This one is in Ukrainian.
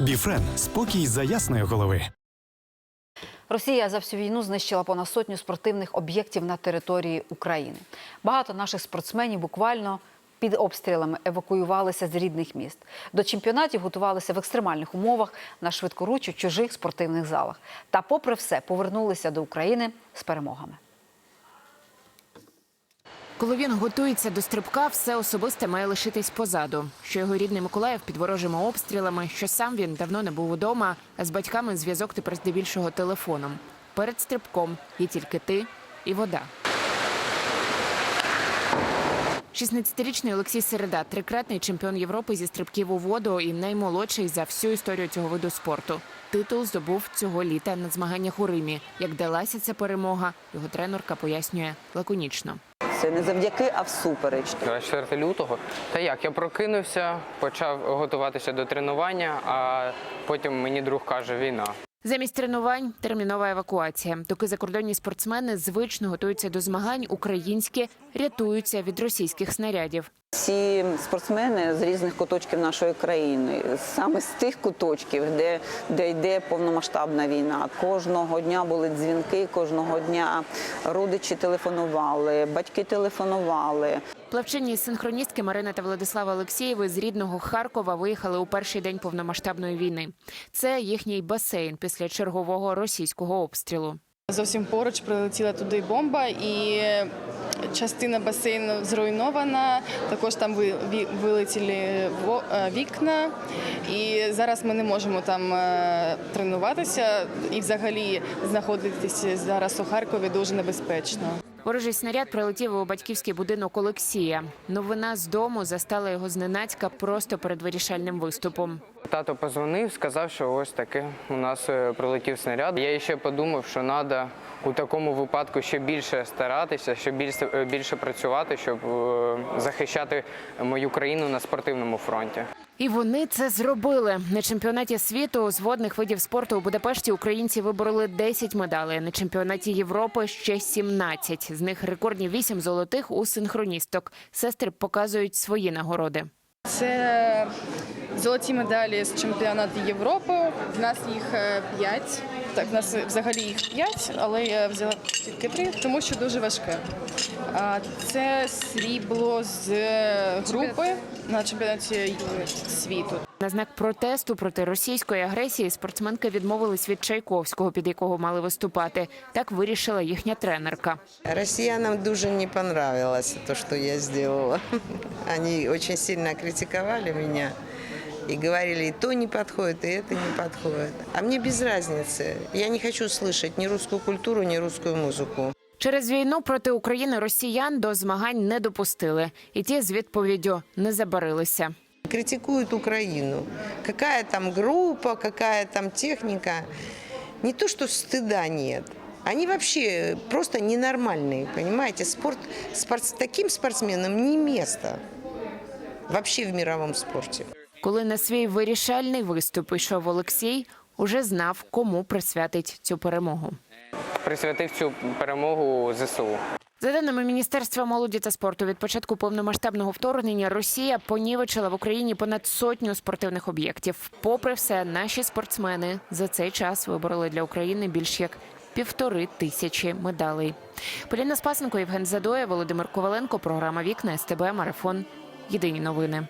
Біфрен спокій за ясної голови. Росія за всю війну знищила понад сотню спортивних об'єктів на території України. Багато наших спортсменів буквально під обстрілами евакуювалися з рідних міст. До чемпіонатів готувалися в екстремальних умовах на швидкоруч у чужих спортивних залах. Та, попри все, повернулися до України з перемогами. Коли він готується до стрибка, все особисте має лишитись позаду. Що його рідний Миколаїв під ворожими обстрілами, що сам він давно не був удома, а з батьками зв'язок тепер здебільшого телефоном. Перед стрибком є тільки ти і вода. 16-річний Олексій Середа, трикратний чемпіон Європи зі стрибків у воду і наймолодший за всю історію цього виду спорту. Титул здобув цього літа на змаганнях у Римі. Як далася ця перемога, його тренерка пояснює лаконічно. Це не завдяки, а всупереч. 24 лютого. Та як я прокинувся, почав готуватися до тренування, а потім мені друг каже війна. Замість тренувань термінова евакуація. Доки закордонні спортсмени звично готуються до змагань, українські рятуються від російських снарядів. Всі спортсмени з різних куточків нашої країни, саме з тих куточків, де, де йде повномасштабна війна. Кожного дня були дзвінки, кожного дня родичі телефонували, батьки телефонували. Плавчині синхроністки Марина та Владислава Олексєєви з рідного Харкова виїхали у перший день повномасштабної війни. Це їхній басейн після чергового російського обстрілу. Зовсім поруч прилетіла туди бомба, і частина басейну зруйнована. Також там вилетіли е, вікна. І зараз ми не можемо там е, тренуватися. І взагалі знаходитися зараз у Харкові дуже небезпечно. Ворожий снаряд прилетів у батьківський будинок Олексія. Новина з дому застала його зненацька просто перед вирішальним виступом. Тато позвонив, сказав, що ось таке у нас е, прилетів снаряд. Я ще подумав, що треба у такому випадку ще більше старатися, ще більше, е, більше працювати, щоб е, захищати мою країну на спортивному фронті. І вони це зробили на чемпіонаті світу з водних видів спорту у Будапешті. Українці вибороли 10 медалей. На чемпіонаті Європи ще 17. З них рекордні 8 золотих у синхроністок. Сестри показують свої нагороди. Це золоті медалі з чемпіонату Європи. В нас їх е, п'ять. Так, в нас взагалі їх п'ять, але я взяла тільки три, тому що дуже важке. А це срібло з групи на чемпіонаті світу. На знак протесту проти російської агресії спортсменки відмовились від Чайковського, під якого мали виступати. Так вирішила їхня тренерка. Россиянам дуже не понравилось то, что я сделала. Они очень сильно критиковали меня и говорили, и то не подходит, и это не подходит. А мне без разницы. Я не хочу слышать ни русскую культуру, ни русскую музыку. Через війну проти України росіян до змагань не допустили, і ті з відповіддю не забарилися. Критикуют Украину. Какая там группа, какая там техника. Не то, что стыда нет. Они вообще просто ненормальные, понимаете? Спорт, спорт, таким спортсменам не место вообще в мировом спорте. Коли на свій вирішальний виступ йшов Олексій, уже знав, кому присвятить цю перемогу. Присвятив цю перемогу ЗСУ. За даними Міністерства молоді та спорту, від початку повномасштабного вторгнення Росія понівечила в Україні понад сотню спортивних об'єктів. Попри все, наші спортсмени за цей час вибороли для України більш як півтори тисячі медалей. Поліна Спасенко, Євген Задоя, Володимир Коваленко. Програма Вікна СТБ Марафон. Єдині новини.